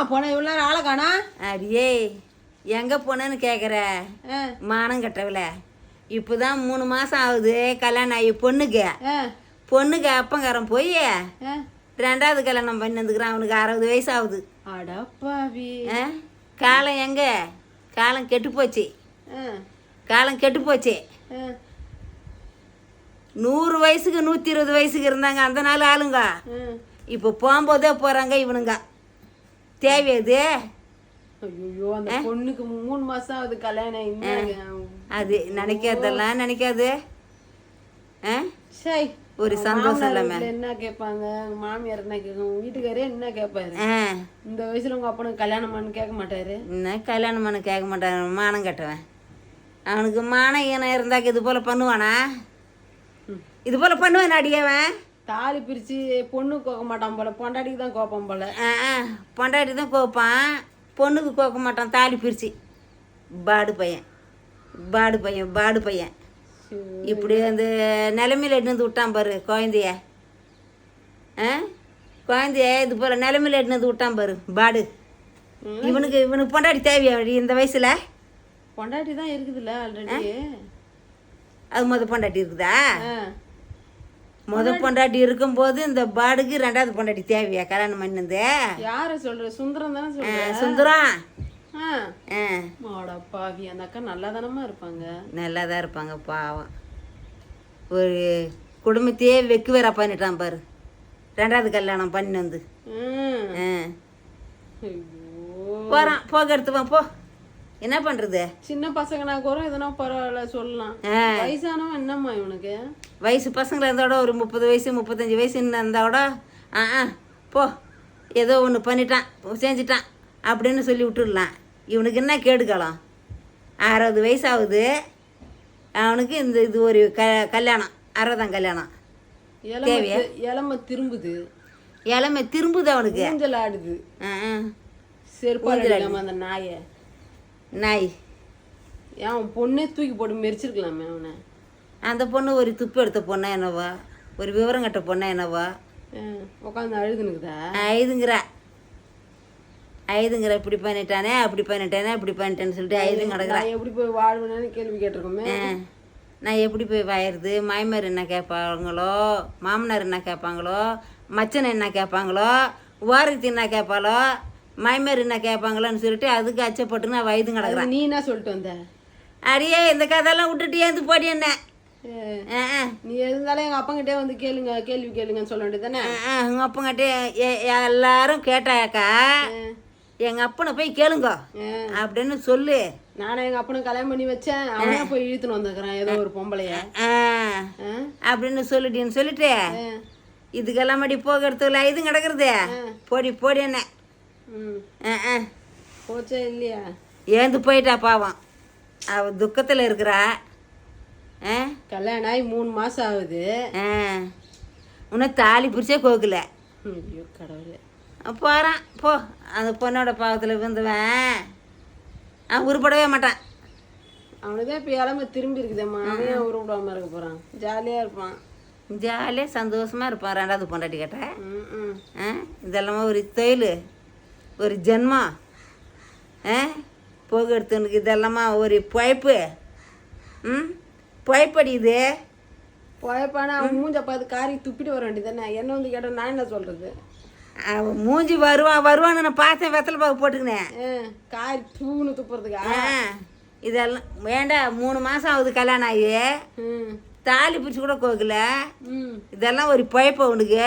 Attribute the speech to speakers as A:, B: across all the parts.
A: எங்கம்மா போன இவ்வளோ நேரம் ஆளை காணா?
B: அடியே எங்கே போனேன்னு கேட்குற மானம் கட்டவில. இப்போ தான் மூணு மாதம் ஆகுது கல்யாணம் ஆகி பொண்ணுக்கு. பொண்ணுக்கு அப்பங்காரன் போய் ரெண்டாவது கல்யாணம் பண்ணி வந்துக்கிறான் அவனுக்கு அறுபது வயசு ஆகுது.
A: அடப்பாவி?
B: காலம் எங்க? காலம் கெட்டு போச்சு. காலம் கெட்டு போச்சு.
A: நூறு
B: வயசுக்கு நூற்றி இருபது வயசுக்கு இருந்தாங்க அந்த நாள் ஆளுங்க. இப்போ போகும்போதே போகிறாங்க இவனுங்க. தேவையது?
A: ஐயோ அந்த பொண்ணுக்கு மூணு மாசம் ஆகுது கல்யாணம்.
B: அது நினைக்காதெல்லாம் நினைக்காது. ஆ? ஒரு சந்தோஷம் இல்லாம.
A: என்ன கேட்பாங்க? மாமியார் என்ன கேட்கும் வீட்டுக்காரே என்ன கேட்பாரு? இந்த வயசுல உங்க அப்பனுக்கு கல்யாணம் பண்ணு கேட்க மாட்டாரு?
B: என்ன கல்யாணம் பண்ண கேட்க மாட்டான் மானம் கட்டுவேன். அவனுக்கு மானம் ஈனம் இருந்தாக்க இது போல் பண்ணுவானா? இது போல் பண்ணுவான் அடியவன்.
A: தாலி பிரிச்சு பொண்ணு கோக்க மாட்டான் போல பொண்டாட்டிக்கு தான் கோப்பம் போல.
B: ஆ பொண்டாட்டி தான் கோப்பான். பொண்ணுக்கு கோக்க மாட்டான் தாலி பிரிச்சு. பாடு பையன். பாடு பையன் பாடு பையன். இப்படி அந்த நிலமையில எடுத்து விட்டான் பாரு குழந்தைய. ஆ? குழந்தைய இது போல் நிலமையில எடுத்து விட்டான் பாரு பாடு. இவனுக்கு இவனுக்கு பொண்டாட்டி தேவையா இந்த வயசில்?
A: பொண்டாட்டி தான் இருக்குதுல்ல ஆல்ரெடி
B: அது முத பொண்டாட்டி இருக்குதா? முத பொண்டாட்டி இருக்கும்போது இந்த பாடுக்கு ரெண்டாவது பொண்டாட்டி தேவையா? கல்யாணம் பண்ணிருந்து
A: யார சொல்ற? சுந்தரம் தானே சொல்ற?
B: சுந்தரம்.
A: பாவி அந்த அக்கா நல்லா தானமா இருப்பாங்க?
B: நல்லா தான் இருப்பாங்க பாவம். ஒரு குடும்பத்தையே வெக்கு வேற பண்ணிட்டான் பாரு. ரெண்டாவது கல்யாணம் பண்ணி வந்து போகிறான் போக எடுத்துவான் போ. என்ன பண்ணுறது
A: சின்ன பசங்கனா கூட எதனா பரவாயில்ல சொல்லலாம். வயசானவன் என்னம்மா இவனுக்கு?
B: வயசு பசங்களை இருந்தோட ஒரு முப்பது வயசு முப்பத்தஞ்சு வயசு இருந்தாவோட ஆ ஆ போ ஏதோ ஒன்று பண்ணிட்டான் செஞ்சிட்டான் அப்படின்னு சொல்லி விட்டுடலாம். இவனுக்கு என்ன கேடுக்காலம் அறுபது வயசு ஆகுது அவனுக்கு இந்த இது ஒரு க கல்யாணம் அறுபதாம் கல்யாணம்.
A: இளம தி- இளம திரும்புது.
B: இளமை திரும்புது அவனுக்கு.
A: ஆடுது. அடிக்காம அந்த நாயை.
B: நாய்.
A: ஏன் அவன் பொண்ணே தூக்கி போட்டு மெரிச்சிருக்கலாமே அவனை.
B: அந்த பொண்ணு ஒரு துப்பு எடுத்த பொண்ணா என்னவா ஒரு விவரம் கட்ட பொண்ணா என்னவா.
A: உட்காந்து அழுதுனுக்குதா?
B: ஐதுங்கிற. ஐதுங்கிற இப்படி பண்ணிட்டானே அப்படி பண்ணிட்டானே இப்படி பண்ணிட்டேன்னு சொல்லிட்டு ஐது கிடக்குறேன்
A: நான் எப்படி போய் வாழ்வேன்னு கேள்வி கேட்டிருக்கோமே.
B: நான் எப்படி போய் வாயிறது? மாய்மார் என்ன கேட்பாங்களோ? மாமனார் என்ன கேட்பாங்களோ? மச்சன் என்ன கேட்பாங்களோ? ஓரத்தி என்ன கேட்பாளோ? மாய்மார் என்ன கேட்பாங்களோன்னு சொல்லிட்டு அதுக்கு அச்சப்பட்டு நான் வயது கிடக்குறேன்.
A: நீ என்ன சொல்லிட்டு வந்த?
B: அடியே இந்த கதையெல்லாம் விட்டுட்டு ஏந்து போடி என்ன?
A: நீ இருந்தாலும் எங்க அப்பங்கிட்டே வந்து கேளுங்க கேள்வி கேளுங்கன்னு சொல்ல வேண்டியதானே
B: உங்கள் அப்பங்கிட்ட எல்லாரும் கேட்டாக்கா எங்கள் அப்பனை போய் கேளுங்க அப்படின்னு சொல்லு.
A: நானே எங்க அப்பனுக்கு கல்யாணம் பண்ணி வச்சேன். அவனே போய் இழுத்துன்னு வந்துக்கிறான் ஏதோ ஒரு பொம்பளைய?
B: அப்படின்னு சொல்லிட்டேன்னு சொல்லிட்டு இதுக்கெல்லாம் மடி போகிறதுல இது கிடக்குறது போடி போடி என்ன.
A: போச்சே இல்லையா?
B: ஏந்து போயிட்டா பாவம். அவ துக்கத்தில் இருக்கிறா.
A: கல்யாணம் ஆகி மூணு மாசம் ஆகுது.
B: ஆ. இன்னும் தாலி பிடிச்சே கோக்கல.
A: ஐயோ கடவுளே.
B: போகிறான் போ. அந்த பொண்ணோட பாவத்தில் விழுந்துவன் அவன் உருப்படவே மாட்டான்.
A: அவனுக்கு இப்போ இளம திரும்பி இருக்குதேம்மா. அவன் உருவிடாம இருக்க போறான். ஜாலியா இருப்பான்.
B: ஜாலியாக சந்தோஷமாக இருப்பான். ரெண்டாவது பொண்டாட்டி கேட்ட.
A: ம் ம்.
B: ஆ? இதெல்லாமா ஒரு தொழில். ஒரு ஜென்மம் ஆ? போக எடுத்துனுக்கு இதெல்லாமா ஒரு பழைப்பு ம்? பழைப்படி இது
A: போயப்பானா அவன் மூஞ்ச பார்த்து காரி துப்பிட்டு வர வேண்டியதானே என்ன வந்து கேட்டால் நான் என்ன சொல்றது?
B: அவன் மூஞ்சி வருவான் வருவான்னு நான் பார்த்தேன் வெத்தலை பாக்கு போட்டுக்கினேன்
A: காரி தூணு துப்புறதுக்கா?
B: ஆ இதெல்லாம் வேண்டாம் மூணு மாதம் ஆகுது கல்யாணம் ஆகி?
A: ம்.
B: தாலி பிடிச்சி கூட கோக்கல.
A: ம்.
B: இதெல்லாம் ஒரு பழைப்பு அவனுக்கு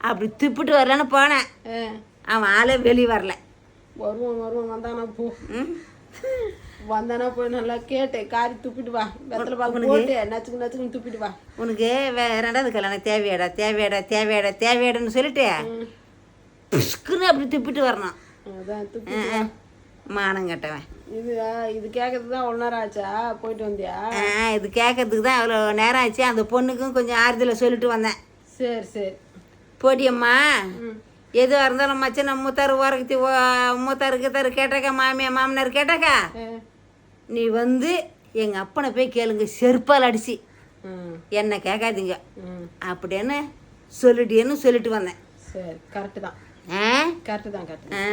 B: அப்படி துப்பிட்டு வரலன்னு போனேன்.
A: ஆ.
B: அவன் ஆளே வெளியே வரல.
A: வருவான் வருவான் வந்தானா போ. வந்தானா போய் நல்லா கேட்டு காரி துப்பிட்டு வா. வெத்தலை பாக்கு போட்டு நச்சுக்கு நச்சுக்குன்னு துப்பிட்டு வா.
B: உனக்கு வே ரெண்டாவது கல்யாணம் தேவையாடா தேவையாடா தேவையாடா தேவையாடான்னு சொல்லிட்டு புஷ்குன்னு அப்படி துப்பிட்டு வரணும்.
A: அதான் துப்பி
B: ஆ, ஆ. மானம் கட்டவன்.
A: இது இது கேட்கறதுக்கு தான் ஒன்றரை ஆச்சா? போயிட்டு வந்தியா?
B: ஆ இது கேட்கறதுக்கு தான் அவ்வளோ நேரம் ஆச்சு. அந்த பொண்ணுக்கும் கொஞ்சம் ஆறுதலை சொல்லிட்டு வந்தேன்.
A: சரி சரி.
B: போடியம்மா
A: ம்.
B: எதுவாக இருந்தாலும் மச்சனை மூத்தார் ஓரக்கத்தி மூத்தாரு கீத்தாரு கேட்டாக்கா மாமியா மாமனார் கேட்டாக்கா. நீ வந்து எங்கள் அப்பனை போய் கேளுங்க செருப்பால் அடிச்சு. என்ன கேட்காதீங்க. அப்படின்னு சொல்லிட்டேன்னு சொல்லிட்டு வந்தேன்.
A: சரி கரெக்டு தான்.
B: ஆ?
A: கரெக்டு தான் கரெக்டு
B: ஆ.